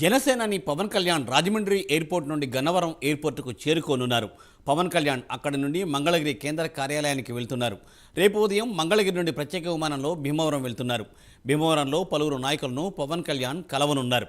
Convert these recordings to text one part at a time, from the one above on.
జనసేనాని పవన్ కళ్యాణ్ రాజమండ్రి ఎయిర్పోర్ట్ నుండి గన్నవరం ఎయిర్పోర్టుకు చేరుకోనున్నారు. పవన్ కళ్యాణ్ అక్కడి నుండి మంగళగిరి కేంద్ర కార్యాలయానికి వెళ్తున్నారు. రేపు ఉదయం మంగళగిరి నుండి ప్రత్యేక విమానంలో భీమవరం వెళ్తున్నారు. భీమవరంలో పలువురు నాయకులను పవన్ కళ్యాణ్ కలవనున్నారు.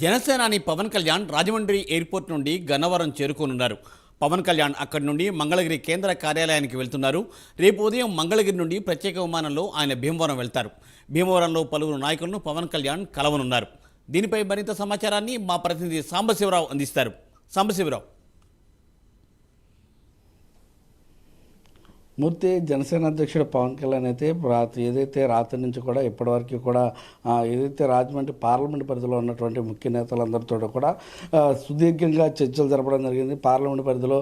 జనసేనాని పవన్ కళ్యాణ్ రాజమండ్రి ఎయిర్పోర్ట్ నుండి గన్నవరం చేరుకోనున్నారు. పవన్ కళ్యాణ్ అక్కడి నుండి మంగళగిరి కేంద్ర కార్యాలయానికి వెళ్తున్నారు. రేపు ఉదయం మంగళగిరి నుండి ప్రత్యేక విమానంలో ఆయన భీమవరం వెళ్తారు. భీమవరంలో పలువురు నాయకులను పవన్ కళ్యాణ్ కలవనున్నారు. దీనిపై మరింత సమాచారాన్ని మా ప్రతినిధి సాంబశివరావు అందిస్తారు. సాంబశివరావు. మూర్తి జనసేన అధ్యక్షుడు పవన్ కళ్యాణ్ అయితే రాత్రి ఏదైతే రాత్రి నుంచి కూడా ఇప్పటివరకు కూడా ఏదైతే రాజమండ్రి పార్లమెంట్ పరిధిలో ఉన్నటువంటి ముఖ్య నేతలందరితో కూడా సుదీర్ఘంగా చర్చలు జరపడం జరిగింది. పార్లమెంట్ పరిధిలో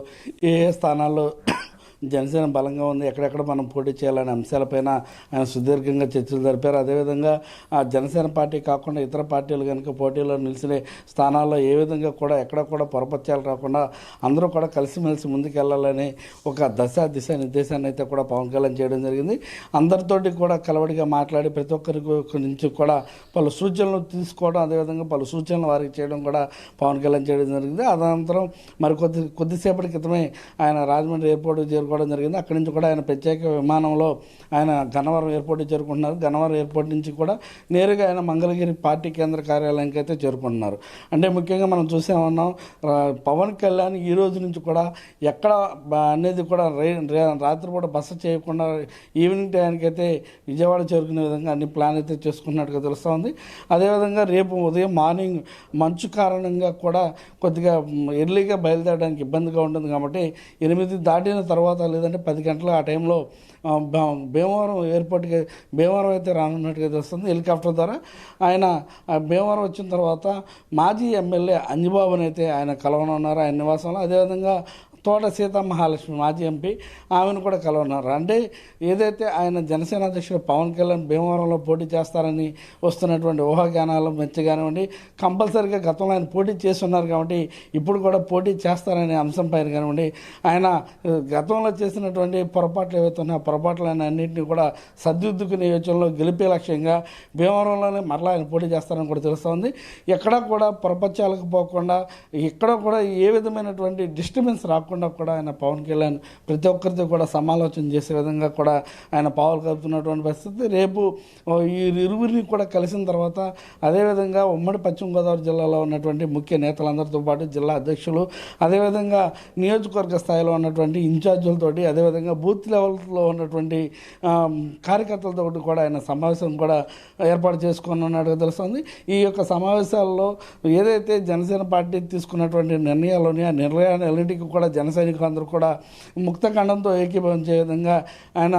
ఏ ఏ స్థానాల్లో జనసేన బలంగా ఉంది ఎక్కడెక్కడ మనం పోటీ చేయాలనే అంశాలపైన ఆయన సుదీర్ఘంగా చర్చలు జరిపారు. అదేవిధంగా ఆ జనసేన పార్టీ కాకుండా ఇతర పార్టీలు కనుక పోటీలో నిలిచిన స్థానాల్లో ఏ విధంగా కూడా ఎక్కడ కూడా పొరపత్యాలు రాకుండా అందరూ కూడా కలిసిమెలిసి ముందుకెళ్ళాలని ఒక దశ దిశ నిర్దేశాన్ని అయితే కూడా పవన్ కళ్యాణ్ చేయడం జరిగింది. అందరితోటి కూడా కలవడిగా మాట్లాడి ప్రతి ఒక్కరికి నుంచి కూడా పలు సూచనలు తీసుకోవడం అదేవిధంగా పలు సూచనలు వారికి చేయడం కూడా పవన్ కళ్యాణ్ చేయడం జరిగింది. అనంతరం మరి కొద్ది కొద్దిసేపటి క్రితమే ఆయన రాజమండ్రి ఎయిర్పోర్ట్ చేరుకోవడం జరిగింది. అక్కడి నుంచి కూడా ఆయన ప్రత్యేక విమానంలో ఆయన గన్నవరం ఎయిర్పోర్ట్ చేరుకుంటున్నారు. గన్నవరం ఎయిర్పోర్ట్ నుంచి కూడా నేరుగా ఆయన మంగళగిరి పార్టీ కేంద్ర కార్యాలయానికి అయితే చేరుకుంటున్నారు. అంటే ముఖ్యంగా మనం చూసామన్నాం పవన్ కళ్యాణ్ ఈ రోజు నుంచి కూడా ఎక్కడ అనేది కూడా రాత్రిపూట బస చేయకుండా ఈవినింగ్ టైంకి అయితే విజయవాడ చేరుకునే విధంగా అన్ని ప్లాన్ అయితే చేసుకున్నట్టుగా తెలుస్తోంది. అదేవిధంగా రేపు ఉదయం మార్నింగ్ మంచు కారణంగా కూడా కొద్దిగా ఎర్లీగా బయలుదేరడానికి ఇబ్బందిగా ఉంటుంది కాబట్టి ఎనిమిది దాటిన తర్వాత లేదంటే పది గంటల ఆ టైంలో భీమవరం ఎయిర్పోర్ట్కి భీమవరం అయితే రానున్నట్టుగా తెలుస్తుంది హెలికాప్టర్ ద్వారా. ఆయన భీమవరం వచ్చిన తర్వాత మాజీ ఎమ్మెల్యే అంజబాబుని అయితే ఆయన కలవనున్నారు ఆయన నివాసంలో. అదేవిధంగా తోట సీతామహాలక్ష్మి మాజీ ఎంపీ ఆమెను కూడా కలవన్నారు అంటే ఏదైతే ఆయన జనసేన అధ్యక్షుడు పవన్ కళ్యాణ్ భీమవరంలో పోటీ చేస్తారని వస్తున్నటువంటి ఊహాగానాలు మెచ్చి కానివ్వండి కంపల్సరీగా గతంలో ఆయన పోటీ చేస్తున్నారు కాబట్టి ఇప్పుడు కూడా పోటీ చేస్తారనే అంశం పైన కానివ్వండి ఆయన గతంలో చేసినటువంటి పొరపాట్లు ఏవైతే ఉన్నాయో పొరపాట్లు ఆయన అన్నింటినీ కూడా సర్దిద్దుకు నియోజకంలో గెలిపే లక్ష్యంగా భీమవరంలోనే మరలా ఆయన పోటీ చేస్తారని కూడా తెలుస్తోంది ఎక్కడా కూడా ప్రపంచాలకు పోకుండా ఎక్కడ కూడా ఏ విధమైనటువంటి డిస్టర్బెన్స్ రాకుండా కూడా ఆయన పవన్ కళ్యాణ్ ప్రతి ఒక్కరితో కూడా సమాలోచన చేసే విధంగా కూడా ఆయన పావులు కలుపుతున్నటువంటి పరిస్థితి. రేపు ఈ ఇరువురిని కూడా కలిసిన తర్వాత అదేవిధంగా ఉమ్మడి పశ్చిమ గోదావరి జిల్లాలో ఉన్నటువంటి ముఖ్య నేతలందరితో పాటు జిల్లా అధ్యక్షులు అదేవిధంగా నియోజకవర్గ స్థాయిలో ఉన్నటువంటి ఇన్ఛార్జీలతోటి అదేవిధంగా బూత్ లెవెల్లో ఉన్నటువంటి కార్యకర్తలతో కూడా ఆయన సమావేశం కూడా ఏర్పాటు చేసుకున్నట్టుగా తెలుస్తుంది. ఈ యొక్క సమావేశాల్లో ఏదైతే జనసేన పార్టీ తీసుకున్నటువంటి నిర్ణయాలు ఆ నిర్ణయాలన్నింటికి కూడా జన సైనికులందరూ కూడా ముక్త ఖండంతో ఏకీభవించే విధంగా ఆయన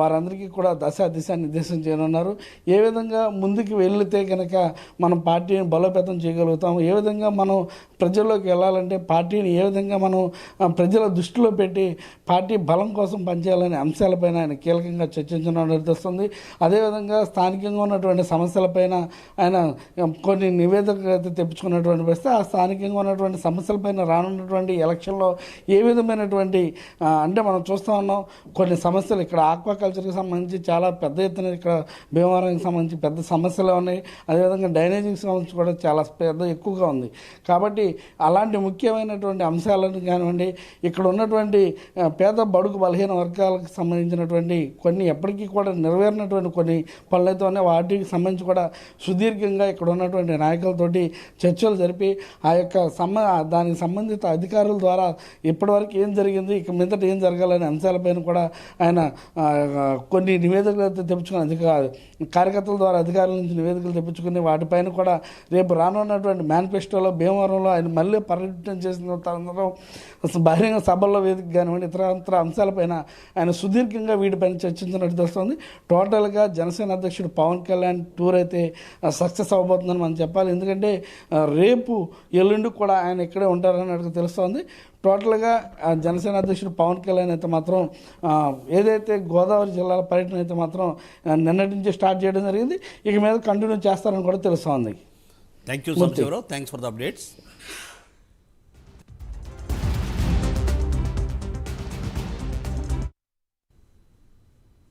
వారందరికీ కూడా దశ దిశ నిర్దేశం చేయనున్నారు. ఏ విధంగా ముందుకు వెళితే కనుక మనం పార్టీని బలోపేతం చేయగలుగుతాం ఏ విధంగా మనం ప్రజల్లోకి వెళ్ళాలంటే పార్టీని ఏ విధంగా మనం ప్రజల దృష్టిలో పెట్టి పార్టీ బలం కోసం పనిచేయాలనే అంశాలపైన ఆయన కీలకంగా చర్చించడం నిర్దిస్తుంది అదేవిధంగా స్థానికంగా ఉన్నటువంటి సమస్యలపైన ఆయన కొన్ని నివేదిక అయితే తెప్పించుకున్నటువంటి పరిస్థితి. ఆ స్థానికంగా ఉన్నటువంటి సమస్యలపైన రానున్నటువంటి ఎలక్షన్లో ఏ విధమైనటువంటి అంటే మనం చూస్తూ ఉన్నాం కొన్ని సమస్యలు ఇక్కడ ఆక్వాకల్చర్కి సంబంధించి చాలా పెద్ద ఎత్తున ఇక్కడ భీమవరానికి సంబంధించి పెద్ద సమస్యలు ఉన్నాయి. అదేవిధంగా డైనేజింగ్ సంబంధించి కూడా చాలా పెద్ద ఎక్కువగా ఉంది. కాబట్టి అలాంటి ముఖ్యమైనటువంటి అంశాలను కానివ్వండి ఇక్కడ ఉన్నటువంటి పేద బడుగు బలహీన వర్గాలకు సంబంధించినటువంటి కొన్ని ఎప్పటికీ కూడా నెరవేరినటువంటి కొన్ని పనులైతే ఉన్నాయి. వాటికి సంబంధించి కూడా సుదీర్ఘంగా ఇక్కడ ఉన్నటువంటి నాయకులతోటి చర్చలు జరిపి ఆ యొక్క సంబ దానికి సంబంధిత అధికారుల ద్వారా ఇప్పటివరకు ఏం జరిగింది? ఇక మీదట ఏం జరగాలనే అంశాలపైన కూడా ఆయన కొన్ని నివేదికలు అయితే తెప్పించుకుని అధిక కార్యకర్తల ద్వారా అధికారుల నుంచి నివేదికలు తెప్పించుకుని వాటిపైన కూడా రేపు రానున్నటువంటి మేనిఫెస్టోలో భీమవరంలో ఆయన మళ్ళీ పర్యటన చేసిన తర్వాత బహిరంగ సభల్లో వేదిక కానివ్వండి ఇతర ఇతర అంశాలపైన ఆయన సుదీర్ఘంగా వీటిపైన చర్చించినట్టు తెలుస్తుంది. టోటల్గా జనసేన అధ్యక్షుడు పవన్ కళ్యాణ్ టూర్ అయితే సక్సెస్ అవ్వబోతుందని మనం చెప్పాలి. ఎందుకంటే రేపు ఎల్లుండి కూడా ఆయన ఇక్కడే ఉంటారని తెలుస్తోంది. టోటల్ ఆ, జనసేన అధ్యక్షుడు పవన్ కళ్యాణ్ అయితే మాత్రం ఏదైతే గోదావరి జిల్లాల పర్యటన అయితే మాత్రం నిన్నటి నుంచి స్టార్ట్ చేయడం జరిగింది. ఇక మీద కంటిన్యూ చేస్తారని కూడా తెలుస్తోంది. Thank you thanks for the updates